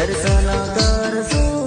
दर सला दर सू